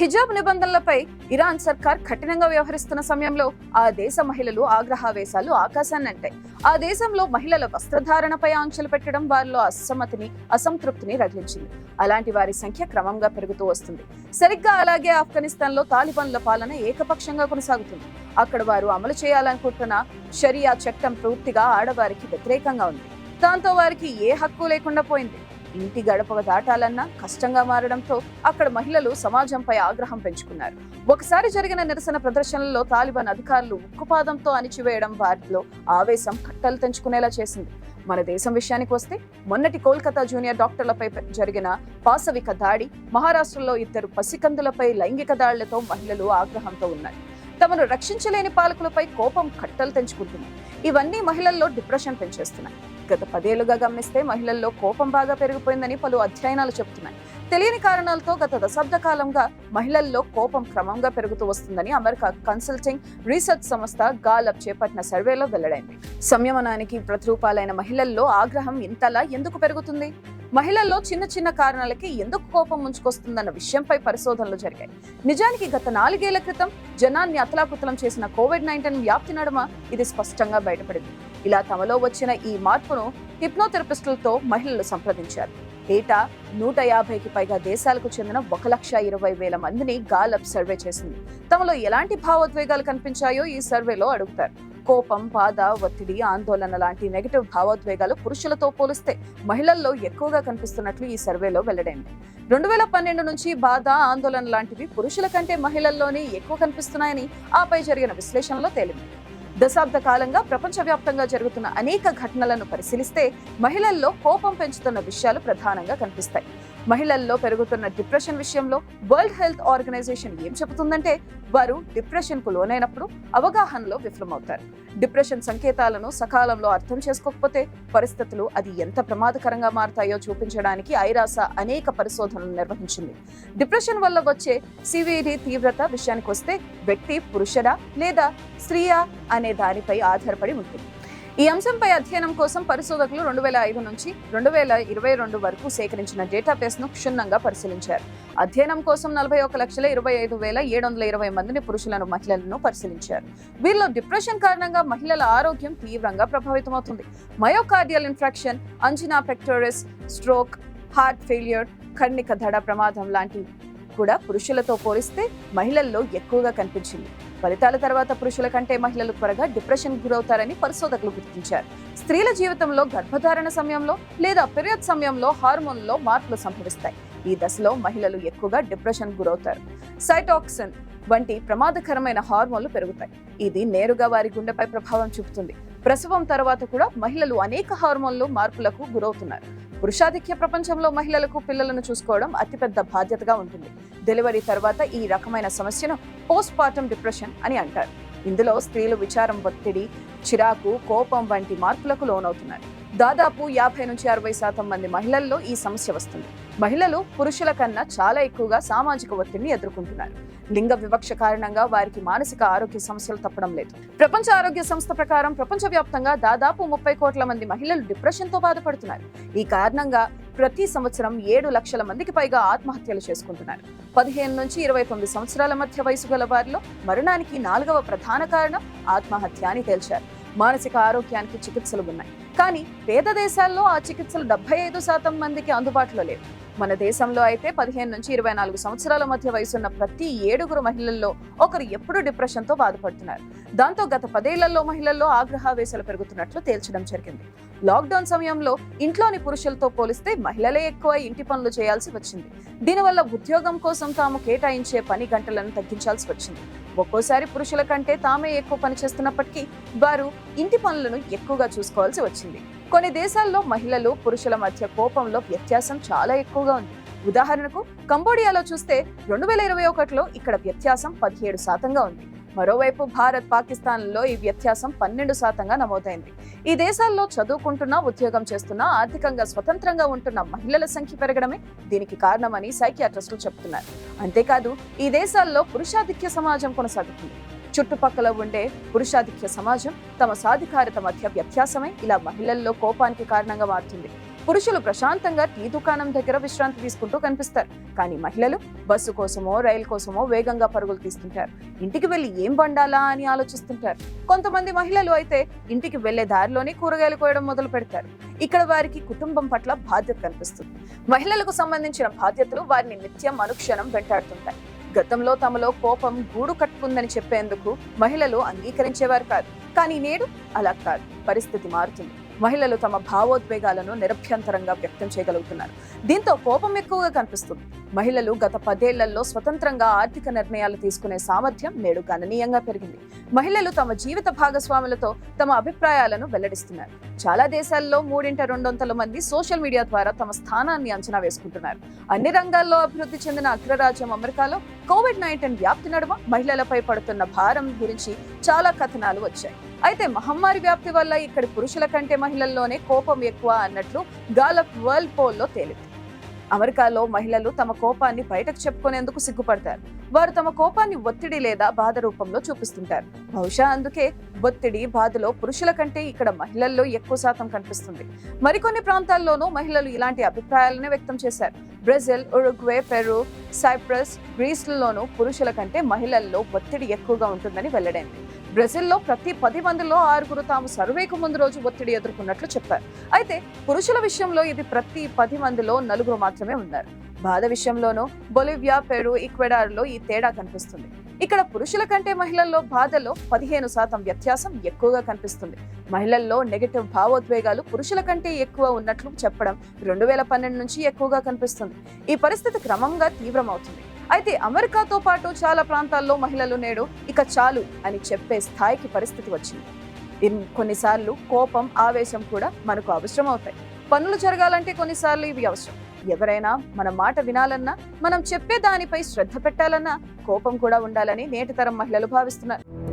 హిజాబ్ నిబంధనలపై ఇరాన్ సర్కార్ కఠినంగా వ్యవహరిస్తున్న సమయంలో ఆ దేశ మహిళలు ఆగ్రహావేశాలు ఆకాశాన్ని అంటాయి ఆ దేశంలో మహిళల వస్త్రధారణపై ఆంక్షలు పెట్టడం వారిలో అసమ్మతిని అసంతృప్తిని రగిలించింది. అలాంటి వారి సంఖ్య క్రమంగా పెరుగుతూ వస్తుంది. సరిగ్గా అలాగే ఆఫ్ఘనిస్తాన్లో తాలిబాన్ల పాలన ఏకపక్షంగా కొనసాగుతుంది. అక్కడ వారు అమలు చేయాలనుకుంటున్న షరియా చట్టం పూర్తిగా ఆడవారికి వ్యతిరేకంగా ఉంది. దాంతో వారికి ఏ హక్కు లేకుండా పోయింది? ఇంటి గడప దాటాలన్నా కష్టంగా మారడంతో అక్కడ మహిళలు సమాజంపై ఆగ్రహం పెంచుకున్నారు. ఒకసారి జరిగిన నిరసన ప్రదర్శనలో తాలిబాన్ అధికారులు ఉక్కుపాదంతో అణిచివేయడం వారిలో ఆవేశం కట్టలు తెంచుకునేలా చేసింది. మన దేశం విషయానికి వస్తే మొన్నటి కోల్కతా జూనియర్ డాక్టర్లపై జరిగిన పాశవిక దాడి మహారాష్ట్రలో ఇద్దరు పసికందులపై లైంగిక దాడులతో మహిళలు ఆగ్రహంతో ఉన్నారు. తమను రక్షించలేని పాలకులపై కోపం కట్టలు తెంచుకుంటున్నాయి. ఇవన్నీ మహిళల్లో డిప్రెషన్ పెంచేస్తున్నాయి. గత పదేళ్ళుగా గమనిస్తే మహిళల్లో కోపం బాగా పెరిగిపోయిందని పలు అధ్యయనాలు చెబుతున్నాయి. తెలియని కారణాలతో గత దశాబ్ద కాలంగా మహిళల్లో కోపం క్రమంగా పెరుగుతూ వస్తుందని అమెరికా కన్సల్టింగ్ రీసెర్చ్ సంస్థ గాలప్ చేపట్టిన సర్వేలో వెల్లడైంది. సంయమనానికి ప్రతిరూపాలైన మహిళల్లో ఆగ్రహం ఇంతలా ఎందుకు పెరుగుతుంది? మహిళల్లో చిన్న చిన్న కారణాలకి ఎందుకు కోపం ముంచుకొస్తుందన్న విషయంపై పరిశోధనలు జరిగాయి. నిజానికి గత నాలుగేళ్ళ క్రితం జనాన్ని అతలాకుతలం చేసిన కోవిడ్ నైన్టీన్ వ్యాప్తి నడుమ ఇది స్పష్టంగా బయటపడింది. ఇలా తమలో వచ్చిన ఈ మార్పును హిప్నోథెరపిస్టులతో మహిళలు సంప్రదించారు. ఏటా నూట యాభైకి పైగా దేశాలకు చెందిన ఒక లక్ష ఇరవై వేల మందిని గాలప్ సర్వే చేసింది. తమలో ఎలాంటి భావోద్వేగాలు కనిపించాయో ఈ సర్వేలో అడుగుతారు. కోపం బాధ ఒత్తిడి ఆందోళన లాంటి నెగటివ్ భావోద్వేగాలు పురుషులతో పోలిస్తే మహిళల్లో ఎక్కువగా కనిపిస్తున్నట్లు ఈ సర్వేలో వెల్లడైంది. రెండు వేల పన్నెండు నుంచి బాధ ఆందోళన లాంటివి పురుషుల కంటే మహిళల్లోనే ఎక్కువ కనిపిస్తున్నాయని ఆపై జరిగిన విశ్లేషణలో తేలింది. దశాబ్ద కాలంగా ప్రపంచవ్యాప్తంగా జరుగుతున్న అనేక ఘటనలను పరిశీలిస్తే మహిళల్లో కోపం పెంచుతున్న విషయాలు ప్రధానంగా కనిపిస్తాయి. మహిళల్లో పెరుగుతున్న డిప్రెషన్ విషయంలో వరల్డ్ హెల్త్ ఆర్గనైజేషన్ ఏం చెబుతుందంటే వారు డిప్రెషన్కు లోనైనప్పుడు అవగాహనలో విఫలమవుతారు. డిప్రెషన్ సంకేతాలను సకాలంలో అర్థం చేసుకోకపోతే పరిస్థితులు అది ఎంత ప్రమాదకరంగా మారతాయో చూపించడానికి ఐరాస అనేక పరిశోధనలు నిర్వహించింది. డిప్రెషన్ వల్ల వచ్చే సివిడి తీవ్రత విషయానికి వస్తే వ్యక్తి పురుషుడా లేదా స్త్రీయా అనే దానిపై ఆధారపడి ఉంటుంది. ఈ అంశంపై అధ్యయనం కోసం పరిశోధకులు రెండు వేల ఐదు నుంచి రెండు వేల ఇరవై రెండు వరకు సేకరించిన డేటాబేస్ను క్షుణ్ణంగా పరిశీలించారు. అధ్యయనం కోసం నలభై ఒక లక్షల ఇరవై ఐదు వేల ఏడు వందల ఇరవై మందిని పురుషులను మహిళలను పరిశీలించారు. వీరిలో డిప్రెషన్ కారణంగా మహిళల ఆరోగ్యం తీవ్రంగా ప్రభావితమవుతుంది. Myocardial infection angina pectoris stroke heart failure కర్ణిక దడ ప్రమాదం లాంటి కూడా పురుషులతో పోలిస్తే మహిళల్లో ఎక్కువగా కనిపించింది. ఫలితాల తర్వాత పురుషుల కంటే మహిళలు త్వరగా డిప్రెషన్ గురవుతారని పరిశోధకులు గుర్తించారు. స్త్రీల జీవితంలో గర్భధారణ సమయంలో లేదా పీరియడ్ సమయంలో హార్మోన్లో మార్పులు సంభవిస్తాయి. ఈ దశలో మహిళలు ఎక్కువగా డిప్రెషన్ గురవుతారు. సైటాక్సిన్ వంటి ప్రమాదకరమైన హార్మోన్లు పెరుగుతాయి. ఇది నేరుగా వారి గుండెపై ప్రభావం చూపుతుంది. ప్రసవం తర్వాత కూడా మహిళలు అనేక హార్మోన్లు మార్పులకు గురవుతున్నారు. పురుషాధిక్య ప్రపంచంలో మహిళలకు పిల్లలను చూసుకోవడం అతిపెద్ద బాధ్యతగా ఉంటుంది. డెలివరీ తర్వాత ఈ రకమైన సమస్యను పోస్ట్ పార్టం డిప్రెషన్ అని అంటారు. ఇందులో స్త్రీలు విచారం ఒత్తిడి చిరాకు కోపం వంటి మార్పులకు లోనవుతున్నారు. దాదాపు యాభై నుంచి అరవై శాతం మంది మహిళల్లో ఈ సమస్య వస్తుంది. మహిళలు పురుషుల కన్నా చాలా ఎక్కువగా సామాజిక ఒత్తిడిని ఎదుర్కొంటున్నారు. లింగ వివక్ష కారణంగా వారికి మానసిక ఆరోగ్య సమస్యలు తప్పడం లేదు. ప్రపంచ ఆరోగ్య సంస్థ ప్రకారం ప్రపంచవ్యాప్తంగా దాదాపు ముప్పై కోట్ల మంది మహిళలు డిప్రెషన్తో బాధపడుతున్నారు. ఈ కారణంగా ప్రతి సంవత్సరం ఏడు లక్షల మందికి పైగా ఆత్మహత్యలు చేసుకుంటున్నారు. పదిహేను నుంచి ఇరవై తొమ్మిది సంవత్సరాల మధ్య వయసు గల వారిలో మరణానికి నాలుగవ ప్రధాన కారణం ఆత్మహత్య అని తేల్చారు. మానసిక ఆరోగ్యానికి చికిత్సలు ఉన్నాయి. కానీ పేద దేశాల్లో ఆ చికిత్సలు డెబ్బై ఐదు శాతం మందికి అందుబాటులో లేవు. మన దేశంలో అయితే పదిహేను నుంచి ఇరవై నాలుగు సంవత్సరాల మధ్య వయసున్న ప్రతి ఏడుగురు మహిళల్లో ఒకరు ఎప్పుడూ డిప్రెషన్తో బాధపడుతున్నారు. దాంతో గత పదేళ్ళలో మహిళల్లో ఆగ్రహావేశాలు పెరుగుతున్నట్లు తేల్చడం జరిగింది. లాక్డౌన్ సమయంలో ఇంట్లోని పురుషులతో పోలిస్తే మహిళలే ఎక్కువ ఇంటి పనులు చేయాల్సి వచ్చింది. దీనివల్ల ఉద్యోగం కోసం తాము కేటాయించే పని గంటలను తగ్గించాల్సి వచ్చింది. ఒక్కోసారి పురుషుల కంటే తామే ఎక్కువ పని చేస్తున్నప్పటికీ వారు ఇంటి పనులను ఎక్కువగా చూసుకోవాల్సి వచ్చింది. కొన్ని దేశాల్లో మహిళలు పురుషుల మధ్య కోపంలో వ్యత్యాసం చాలా ఎక్కువగా ఉంది. ఉదాహరణకు కంబోడియాలో చూస్తే రెండు వేల ఇరవై ఒకటిలో ఇక్కడ వ్యత్యాసం పదిహేడు శాతంగా ఉంది. మరోవైపు భారత్ పాకిస్తాన్లో ఈ వ్యత్యాసం పన్నెండు శాతంగా నమోదైంది. ఈ దేశాల్లో చదువుకుంటున్నా ఉద్యోగం చేస్తున్నా ఆర్థికంగా స్వతంత్రంగా ఉంటున్న మహిళల సంఖ్య పెరగడమే దీనికి కారణమని సైకియాట్రిస్టులు చెబుతున్నారు అంతేకాదు ఈ దేశాల్లో పురుషాధిక్య సమాజం కొనసాగుతుంది. చుట్టుపక్కల ఉండే పురుషాధిక్య సమాజం తమ సాధికారత మధ్య వ్యత్యాసమై ఇలా మహిళల్లో కోపానికి కారణంగా మారుతుంది. పురుషులు ప్రశాంతంగా టీ దుకాణం దగ్గర విశ్రాంతి తీసుకుంటూ కనిపిస్తారు. కానీ మహిళలు బస్సు కోసమో రైలు కోసమో వేగంగా పరుగులు తీస్తుంటారు. ఇంటికి వెళ్ళి ఏం వండాలా అని ఆలోచిస్తుంటారు. కొంతమంది మహిళలు అయితే ఇంటికి వెళ్ళే దారిలోనే కూరగాయలు కోయడం మొదలు పెడతారు. ఇక్కడ వారికి కుటుంబం పట్ల బాధ్యత కనిపిస్తుంది. మహిళలకు సంబంధించిన బాధ్యతలు వారిని నిత్యం అనుక్షణం వెంటాడుతుంటాయి. గతంలో తమలో కోపం గూడు కట్టుకుందని చెప్పేందుకు మహిళలు అంగీకరించేవారు కాదు. కానీ నేడు అలా కాదు. పరిస్థితి మారుతుంది. మహిళలు తమ భావోద్వేగాలను నిరభ్యంతరంగా వ్యక్తం చేయగలుగుతున్నారు. దీంతో కోపం ఎక్కువగా కనిపిస్తుంది. మహిళలు గత పదేళ్ళలో స్వతంత్రంగా ఆర్థిక నిర్ణయాలు తీసుకునే సామర్థ్యం నేడు గణనీయంగా పెరిగింది. మహిళలు తమ జీవిత భాగస్వాములతో తమ అభిప్రాయాలను వెల్లడిస్తున్నారు. చాలా దేశాల్లో మూడింట రెండొంతల మంది సోషల్ మీడియా ద్వారా తమ స్థానాన్ని అంచనా వేసుకుంటున్నారు. అన్ని రంగాల్లో అభివృద్ధి చెందిన అగ్రరాజ్యం అమెరికాలో కోవిడ్ నైన్టీన్ వ్యాప్తి నడుమ మహిళలపై పడుతున్న భారం గురించి చాలా కథనాలు వచ్చాయి. అయితే మహమ్మారి వ్యాప్తి వల్ల ఇక్కడ పురుషుల కంటే మహిళల్లోనే కోపం ఎక్కువ అన్నట్లు గాలప్ వరల్డ్ పోల్లో తేలింది. అమెరికాలో మహిళలు తమ కోపాన్ని బయటకు చెప్పుకునేందుకు సిగ్గుపడతారు. వారు తమ కోపాన్ని ఒత్తిడి లేదా బాధ రూపంలో చూపిస్తుంటారు. బహుశా అందుకే ఒత్తిడి బాధలో పురుషుల కంటే ఇక్కడ మహిళల్లో ఎక్కువ శాతం కనిపిస్తుంది. మరికొన్ని ప్రాంతాల్లోనూ మహిళలు ఇలాంటి అభిప్రాయాలనే వ్యక్తం చేశారు. బ్రెజిల్ ఉరుగ్వే పెరు సైప్రస్ గ్రీస్లలోనూ పురుషుల కంటే మహిళల్లో ఒత్తిడి ఎక్కువగా ఉంటుందని వెల్లడైంది. బ్రెజిల్లో ప్రతి పది మందిలో ఆరుగురు తాము సర్వేకు ముందు రోజు ఒత్తిడి ఎదుర్కొన్నట్లు చెప్పారు. అయితే పురుషుల విషయంలో ఇది ప్రతి పది మందిలో నలుగురు మాత్రమే ఉన్నారు. బాధ విషయంలోనూ బొలివియా పెరు ఈక్వెడార్లో ఈ తేడా కనిపిస్తుంది. ఇక్కడ పురుషుల కంటే మహిళల్లో బాధలో పదిహేను శాతం వ్యత్యాసం ఎక్కువగా కనిపిస్తుంది. మహిళల్లో నెగటివ్ భావోద్వేగాలు పురుషుల కంటే ఎక్కువ ఉన్నట్లు చెప్పడం రెండు వేల పన్నెండు నుంచి ఎక్కువగా కనిపిస్తుంది. ఈ పరిస్థితి క్రమంగా తీవ్రమవుతుంది. అయితే అమెరికాతో పాటు చాలా ప్రాంతాల్లో మహిళలు నేడు ఇక చాలు అని చెప్పే స్థాయికి పరిస్థితి వచ్చింది. ఇన్- కొన్నిసార్లు కోపం ఆవేశం కూడా మనకు అవసరం అవుతాయి పనులు జరగాలంటే కొన్నిసార్లు ఇవి అవసరం. ఎవరైనా మన మాట వినాలన్నా మనం చెప్పే దానిపై శ్రద్ధ పెట్టాలన్నా కోపం కూడా ఉండాలని నేటి తరం మహిళలు భావిస్తున్నారు.